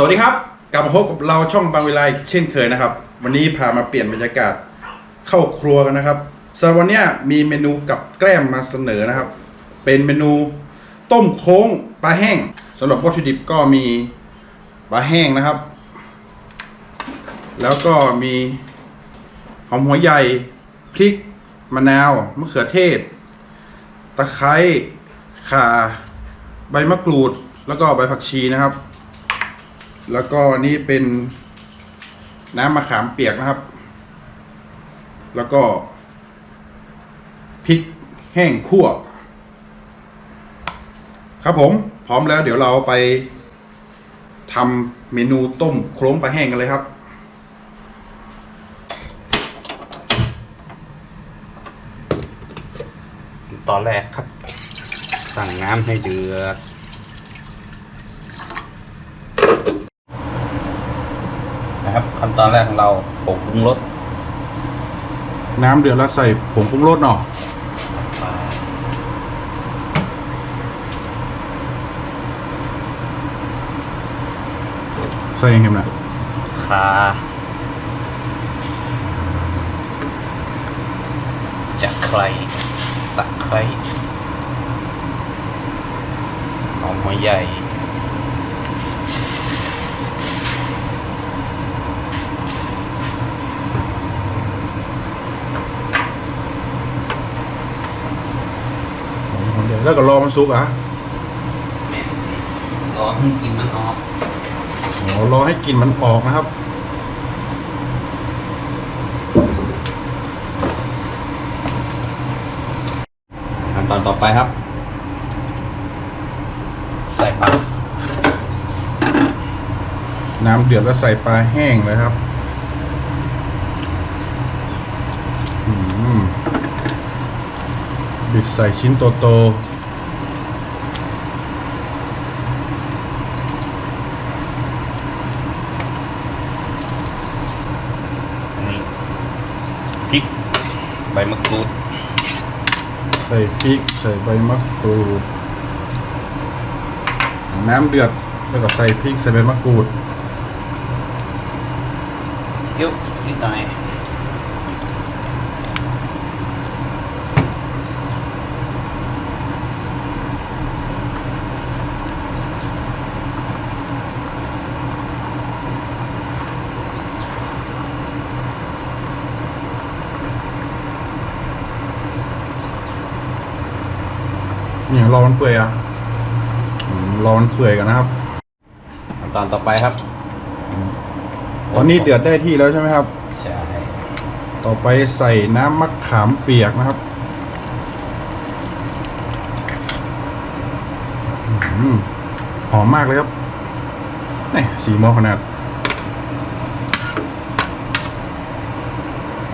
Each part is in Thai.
สวัสดีครับ กลับมาพบกับเราช่องบางเวลาเช่นเคยนะครับ วันนี้พามาเปลี่ยนบรรยากาศเข้าครัวกันนะครับสำหรับวันนี้มีเมนูกับแกล้มมาเสนอนะครับ เป็นเมนูต้มโค้งปลาแห้งสำหรับวัตถุดิบก็มีปลาแห้งนะครับ แล้วก็มีหอมหัวใหญ่พริกมะนาวมะเขือเทศ ตะไคร้ข่า ใบมะกรูด แล้วก็ใบผักชีนะครับ แล้วก็นี่เป็นน้ำมะขามเปียกนะครับ แล้วก็พริกแห้งคั่ว ครับผมพร้อมแล้วเดี๋ยวเราไปทำเมนูต้มโครงปลาแห้งกันเลยครับ ตอนแรกครับ สั่งน้ำให้เดือด ขั้นตอนแรกของเราผงปรุงรสน้ำเดือดแล้วใส่ผงปรุงรสเนาะใส่ยังไงนะคาจะใครตะไคร้หอมหัวใหญ่ เดี๋ยว แล้วก็รอมันสุกอะแม่รอให้กลินมันออกโอ้รอให้กลิ่นมันออกนะครับ ขั้นตอนต่อไปครับ ใส่ปลาน้ำเดือดแล้วใส่ปลาแห้งเลยครับอืมบิดใส่ชิ้นโตอันนี้ พริก ใบมะกรูดๆใส่พริกใส่ใบมะกรูด น้ำเดือดแล้วก็ใส่พริกใส่ใบมะกรูดซีอิ๊วนิดหน่อย นี่รอมันเปื่อยอะอืมรอมันเปื่อยกันนะครับขั้นตอนต่อไปครับ ตอนนี้เดือดได้ที่แล้วใช่ไหมครับ ใช่ ต่อไปใส่น้ำมะขามเปียกนะครับอืมหอมมากเลยครับนี่สีหมอขนาด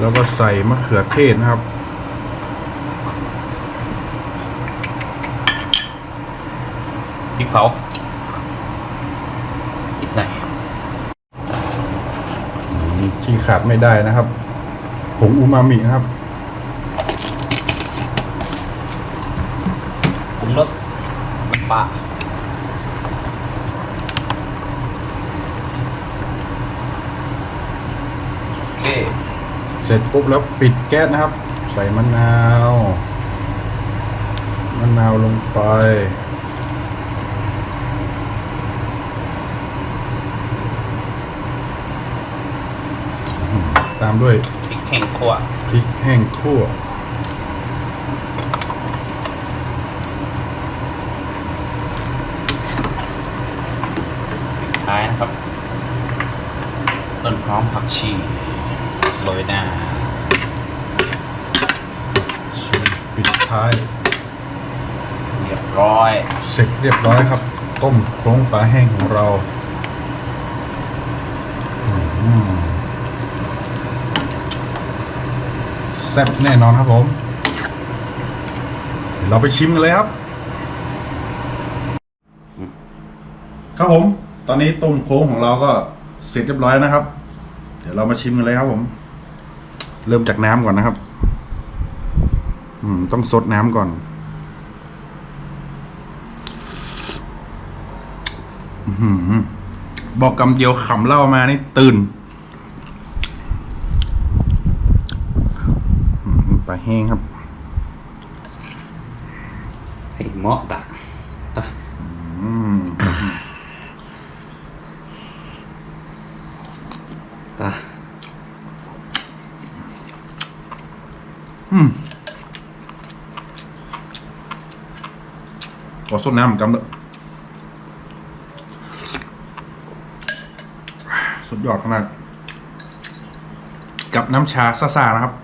แล้วก็ใส่มะเขือเทศนะครับ ริกเผานิดหน่อยที่ขาดไม่ได้นะครับผงอูมามินะครับปรุงรสน้ำปลาโอเค เสร็จปุ๊บแล้วปิดแก๊สนะครับ ใส่มะนาว มะนาวลงไป ตามด้วยพริกแห้งคั่วพริกแห้งคั่วพริกท้ายนะครับ ต้นหอมผักชีโรยหน้าปิดท้าย เรียบร้อย เสร็จเรียบร้อยครับ ต้มโครงปลาแห้งของเรา อืม แซ่บแน่นอนครับผมเราไปชิมกันเลยครับ ครับผม ตอนนี้ต้มโค้งของเราก็เสร็จเรียบร้อยนะครับ เดี๋ยวเรามาชิมกันเลยครับผม เริ่มจากน้ำก่อนนะครับ อืม ต้องซดน้ำก่อนอือหือบอกกำเดียวขำเล่ามานี่ตื่นอืม ปลาแห้งครับให้เหมาะตะตะอืมตะอืมขอสดน้ำเหมือนกันเด้อสุดยอดขนาด กับน้ำชาซ่าๆนะครับ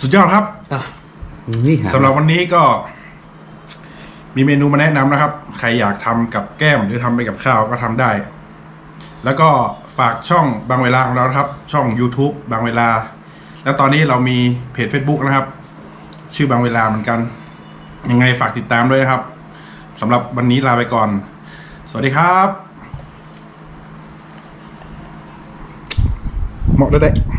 สุดยอดครับตะนี่ฮะสำหรับวันนี้ก็ มีเมนูมาแนะนำนะครับ ใครอยากทำกับแก้มหรือทำไปกับข้าวก็ทำได้ แล้วก็ฝากช่องบางเวลาของเรานะครับ ช่อง YouTube บางเวลา แล้วตอนนี้เรามีเพจ Facebook นะครับ ชื่อบางเวลาเหมือนกัน ยังไงฝากติดตามด้วยนะครับสำหรับวันนี้ลาไปก่อน สวัสดีครับ เหมาะด้วยได้